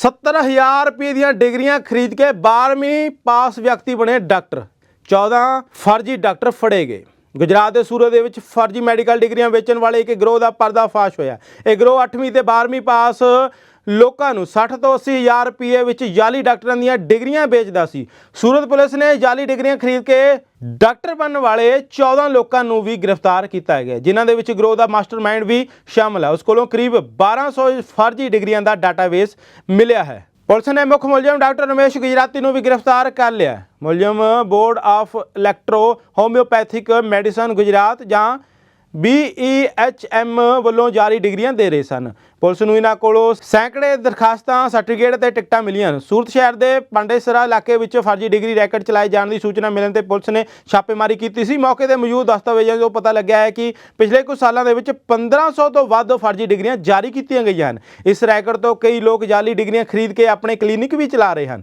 70000 ਰੁਪਏ ਦੀਆਂ ਡਿਗਰੀਆਂ ਖਰੀਦ ਕੇ 12ਵੀਂ ਪਾਸ ਵਿਅਕਤੀ ਬਣੇ ਡਾਕਟਰ। 14 ਫਰਜ਼ੀ ਡਾਕਟਰ ਫੜੇ ਗਏ। ਗੁਜਰਾਤ ਦੇ ਸੂਰਤ ਦੇ ਵਿੱਚ ਫਰਜ਼ੀ ਮੈਡੀਕਲ ਡਿਗਰੀਆਂ ਵੇਚਣ ਵਾਲੇ ਇੱਕ ਗਰੋਹ ਦਾ ਪਰਦਾਫਾਸ਼ ਹੋਇਆ। ਇਹ ਗਰੋਹ 8ਵੀਂ ਤੇ 12ਵੀਂ ਪਾਸ ਲੋਕਾਂ ਨੂੰ 60 ਤੋਂ 80 ਹਜ਼ਾਰ ਰੁਪਏ ਵਿੱਚ ਜਾਲੀ ਡਾਕਟਰਾਂ ਦੀਆਂ ਡਿਗਰੀਆਂ ਵੇਚਦਾ ਸੀ। ਸੂਰਤ ਪੁਲਿਸ ਨੇ ਜਾਲੀ ਡਿਗਰੀਆਂ ਖਰੀਦ ਕੇ ਡਾਕਟਰ ਬਣਨ ਵਾਲੇ 14 ਲੋਕਾਂ ਨੂੰ ਵੀ ਗ੍ਰਿਫਤਾਰ ਕੀਤਾ ਗਿਆ। ਜਿਨ੍ਹਾਂ ਦੇ ਵਿੱਚ ਗਰੋਹ ਦਾ ਮਾਸਟਰਮਾਈਂਡ ਵੀ ਸ਼ਾਮਲ ਹੈ। ਉਸ ਕੋਲੋਂ ਕਰੀਬ 1200 ਫਰਜ਼ੀ ਡਿਗਰੀਆਂ ਦਾ ਡਾਟਾਬੇਸ ਮਿਲਿਆ ਹੈ। ਪੁਲਿਸ ਨੇ ਮੁੱਖ ਮੁਲਜ਼ਮ ਡਾਕਟਰ ਰਮੇਸ਼ ਗੁਜਰਾਤੀ ਨੂੰ ਵੀ ਗ੍ਰਿਫਤਾਰ ਕਰ ਲਿਆ ਮੁਲਜ਼ਮ board of electro homeopathic medicine Gujarat ਜਾਂ BEHM ਵੱਲੋਂ ਜਾਰੀ ਡਿਗਰੀਆਂ ਦੇ ਰਹੇ ਸਨ। ਪੁਲਿਸ ਨੂੰ ਇਹਨਾਂ ਕੋਲੋਂ ਸੈਂਕੜੇ ਦਰਖਾਸਤਾਂ, ਸਰਟੀਫਿਕੇਟ ਤੇ ਟਿਕਟਾਂ ਮਿਲੀਆਂ। ਹਨ। ਸੂਰਤ ਸ਼ਹਿਰ ਦੇ ਪਾਂਡੇਸਰਾ ਇਲਾਕੇ ਵਿੱਚ ਫਰਜ਼ੀ ਡਿਗਰੀ ਰੈਕਟ ਚਲਾਏ ਜਾਣ ਦੀ ਸੂਚਨਾ ਮਿਲਣ ਤੇ ਪੁਲਿਸ ਨੇ ਛਾਪੇਮਾਰੀ ਕੀਤੀ ਸੀ। ਮੌਕੇ ਤੇ ਮੌਜੂਦ ਦਸਤਾਵੇਜ਼ਾਂ ਤੋਂ ਪਤਾ ਲੱਗਿਆ ਹੈ ਕਿ ਪਿਛਲੇ ਕੁਝ ਸਾਲਾਂ ਦੇ ਵਿੱਚ 1500 ਤੋਂ ਵੱਧ ਫਰਜ਼ੀ ਡਿਗਰੀਆਂ ਜਾਰੀ ਕੀਤੀਆਂ ਗਈਆਂ ਹਨ। ਇਸ ਰੈਕਟ ਤੋਂ ਕਈ ਲੋਕ ਜਾਲੀ ਡਿਗਰੀਆਂ ਖਰੀਦ ਕੇ ਆਪਣੇ ਕਲੀਨਿਕ ਵੀ ਚਲਾ ਰਹੇ ਹਨ।